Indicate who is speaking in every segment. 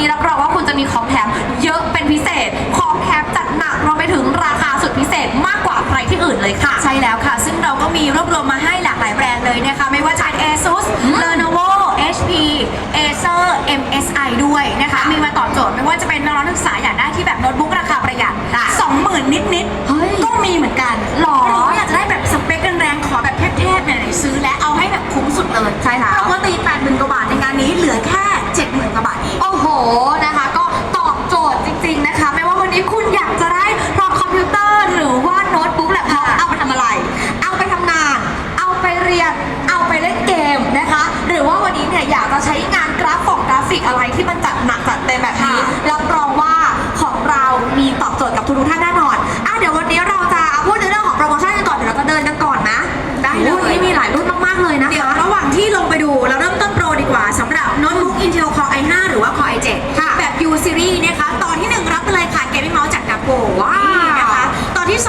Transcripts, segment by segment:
Speaker 1: นี้รับรองว่าคุณจะมีของแถมเยอะเป็นพิเศษ ของแถมจัดหนักรวมไปถึงราคาสุดพิเศษมากกว่าใครที่อื่นเลยค่ะ
Speaker 2: ใช่แล้วค่ะ ซึ่งเราก็มีรวบรวมมาให้หลากหลายแบรนด์เลยนะคะ ไม่ว่าจะเป็น ASUS Lenovo HP Acer MSI ด้วยนะคะ มีมาตอบโจทย์ไม่ว่าจะเป็นน้องนักศึกษาอยากได้ที่แบบโน้ตบุ๊ก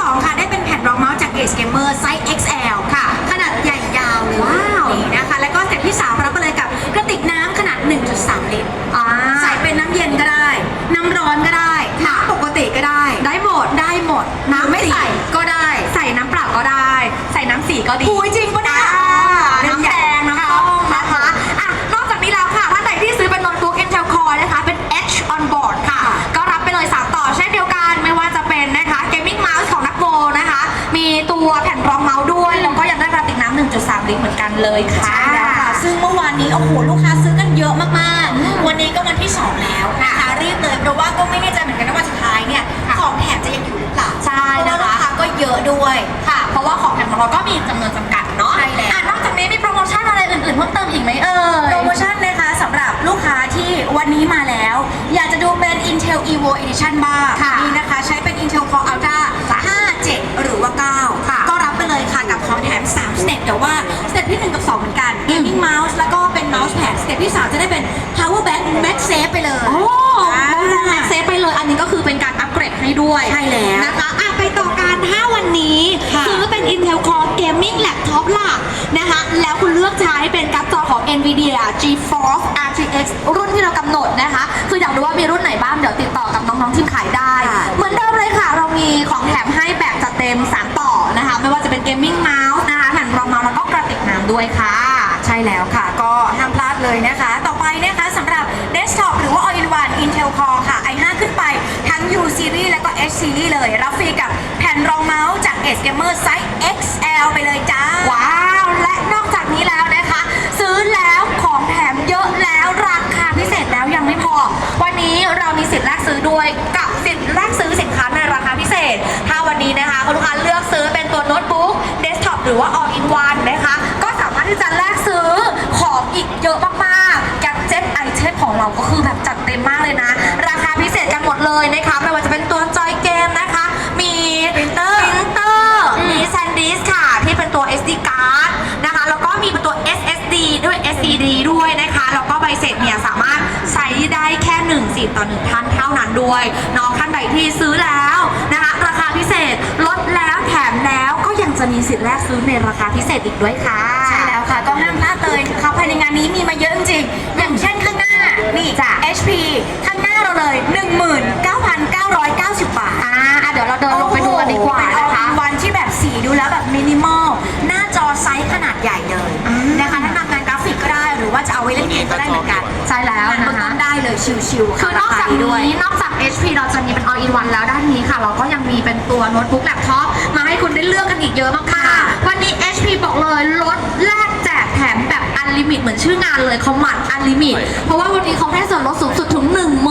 Speaker 2: 2 ค่ะ ได้เป็นแผ่นรองเมาส์จาก Ace Gamer ไซส์ XL ค่ะ ขนาดใหญ่ยาวเลย
Speaker 1: ว้าว
Speaker 2: นี่นะคะ แล้วก็สเต็ปที่ 3 รับไปเลยกับกระติกน้ำขนาด 1.3 ลิตร
Speaker 1: อ่า
Speaker 2: ใส่เป็นน้ำเย็นก็ได้ น้ำร้อนก็ได้น้ำปกติก็ได้
Speaker 1: ได้หมด
Speaker 2: ได้หมด
Speaker 1: น้ำไม่ใส่
Speaker 2: ก็ได้
Speaker 1: ใส่น้ำเปล่าก็ได้ ใส่น้ำสีก็ดี
Speaker 2: หูยจริง
Speaker 1: กันเลยค่ะ
Speaker 2: ใช่แล้วค่ะ ซึ่งเมื่อวานนี้โอ้โหลูกค้าซื้อกันเยอะมากๆ วันนี้ก็วันที่ 2 แล้วนะคะรีบเลยเพราะว่าก็ไม่แน่ใจเหมือนกันว่าวันสุดท้ายเนี่ยของแถมจะยังอยู่หรือเปล่า
Speaker 1: ใช่
Speaker 2: เพราะว่า
Speaker 1: นะคะ
Speaker 2: ลูกค้าก็เยอะด้วย
Speaker 1: ค่ะ เพราะว่าของแถมของเราก็มีจำนวนจำกัดเนาะ
Speaker 2: ใช่แล้ว
Speaker 1: อะนอกจากนี้มีโปรโมชั่นอะไรอื่นๆเพิ่มเติมอีกไหมเอ่ย
Speaker 2: โปรโมชั่นนะคะสำหรับลูกค้าที่วันนี้มาแล้ว อยากจะดูเป็น Intel Evo Edition บ้าง
Speaker 1: ค่ะ
Speaker 2: นี่ ต็ปที่ 3 จะได้เป็น Power Bank Max Safe ไปเลย
Speaker 1: โอ้
Speaker 2: อ่า
Speaker 1: แม็กเซฟไปเลย อันนี้ก็คือเป็นการอัปเกรดให้ด้วย
Speaker 2: ใช่แล้ว
Speaker 1: นะคะอะไปต่อการถ้าวันนี้
Speaker 2: ค่ะ
Speaker 1: ซื้อเป็น Intel Core Gaming Laptop ล่ะนะคะ แล้วคุณเลือกใช้เป็นการ์ดจอของ NVIDIA GeForce RTX รุ่นที่เรากำหนดนะคะ คืออยากรู้ว่ามีรุ่นไหนบ้าง ใช่
Speaker 2: แล้วค่ะ ก็ห้ามพลาดเลยนะคะ ต่อไปนะคะสำหรับ Desktop หรือว่า All-in-one Intel Core ค่ะ i5 ขึ้นไปทั้ง U Series และก็ H Series เลย รับฟรีกับแผ่นรองเมาส์จาก Ace Gamer Size XL ไปเลยจ้า
Speaker 1: ว้าว และนอกจากนี้แล้วนะคะ ซื้อแล้วของแถมเยอะแล้วราคาพิเศษแล้วยังไม่พอ วันนี้เรามีสิทธิ์แลกซื้อด้วย ด้วย SED ด้วยนะคะแล้วก็ใบเสร็จเนี่ยสามารถใช้ได้แค่1สิทธิ์ต่อหนึ่งท่านเท่านั้นด้วยน้องท่านใดที่ซื้อแล้วนะคะราคาพิเศษลดแล้วแถมแล้วก็ยังจะมีสิทธิ์แลกซื้อในราคาพิเศษอีกด้วยค่ะ
Speaker 2: ใช่แล้วค่ะก็ห้ามพลาดเลยนะคะภายในงานนี้มีมาเยอะจริงๆอย่างเช่นข้างหน้านี่
Speaker 1: จ้ะ
Speaker 2: HP ข้างหน้าเราเลย 19,990 จะเอาไว้เล่นเกมก็ได้เหมือนกัน
Speaker 1: ใช่แล้ว
Speaker 2: งาน
Speaker 1: นะ
Speaker 2: ต้
Speaker 1: คะ
Speaker 2: นๆได้เลยชิวๆ
Speaker 1: คือนอกจาก
Speaker 2: รคดี
Speaker 1: นี้นอกจาก HP เราจะมีเป็น all in one แล้วด้านนี้ค่ะ เราก็ยังมีเป็นตัวโน้ตบุ๊กแล็ปท็อปมาให้คุณได้เลือกกันอีกเยอะมากๆวันนี้ HP บอกเลยลดแลกแจกแถมแบบอันลิมิตเหมือนชื่องานเลยเขาหมั่นอันลิมิตเพราะว่าวันนี้เขาให้ส่วนลดสูงสุดถึง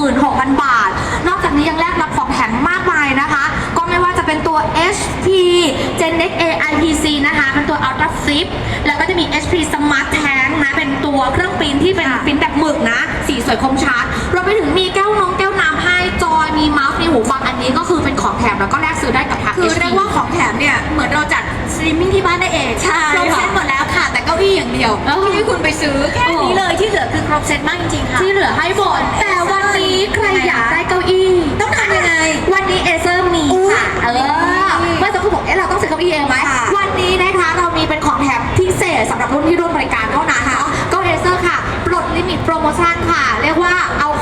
Speaker 1: 16,000 บาท นอกจากนี้ยังแลกรับของแถมมากมายนะคะ ก็ไม่ว่าจะเป็นตัว HP Gen X AI PC นะคะเป็นตัว Ultra Flip แล้วก็จะมี HP Smart Tank นะเป็นตัวเครื่องปริ้นที่เป็นปริ้นแบบหมึกนะ สีสวยคมชัดรวมไปถึงมีแก้วนงแก้วน้ำให้จอยมีเมาส์มีหูฟังอันนี้ก็คือเป็นของแถมแล้วก็แลกซื้อได้กับทาง
Speaker 2: คือ
Speaker 1: HP
Speaker 2: เรียกว่าของแถมเนี่ยเหมือนเราจัดสตรีมมิ่งที่บ้านได้เอง
Speaker 1: ใช่
Speaker 2: ครบเซ็ตหมดแล้วค่ะ แต่เก้าอี้อย่างเดียว
Speaker 1: เออ
Speaker 2: ที่คุณไปซื้อแค่นี้เลยที่เหลือคือครบเซ็ตมากจริงๆค่ะ
Speaker 1: ที่เหลือให้หมดแต่ กว่า